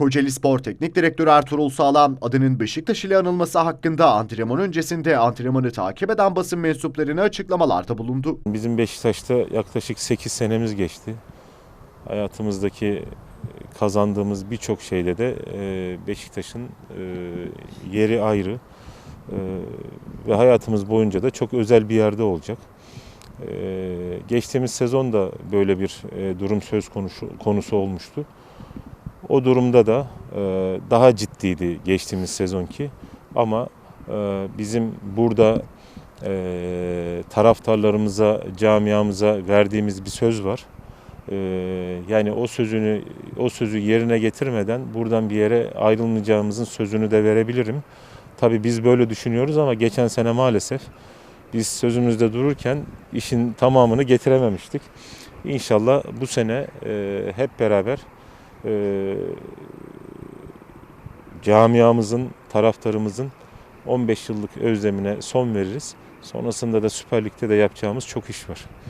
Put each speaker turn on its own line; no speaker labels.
Kocaeli Spor Teknik Direktörü Ertuğrul Sağlam adının Beşiktaş ile anılması hakkında antrenman öncesinde antrenmanı takip eden basın mensuplarına açıklamalarda bulundu.
Bizim Beşiktaş'ta yaklaşık 8 senemiz geçti. Hayatımızdaki kazandığımız birçok şeyle de e, Beşiktaş'ın e, yeri ayrı. E, Ve hayatımız boyunca da çok özel bir yerde olacak. Geçtiğimiz sezon da böyle bir durum söz konusu, konusu olmuştu. O durumda da e, daha ciddiydi geçtiğimiz sezonki. Ama e, bizim burada e, taraftarlarımıza, camiamıza verdiğimiz bir söz var. Yani o sözünü, o sözü yerine getirmeden buradan bir yere ayrılmayacağımızın sözünü de verebilirim. Tabii biz böyle düşünüyoruz ama geçen sene maalesef biz sözümüzde dururken işin tamamını getirememiştik. İnşallah bu sene hep beraber e, camiamızın, taraftarımızın 15 yıllık özlemine son veririz. Sonrasında da Süper Lig'de de yapacağımız çok iş var.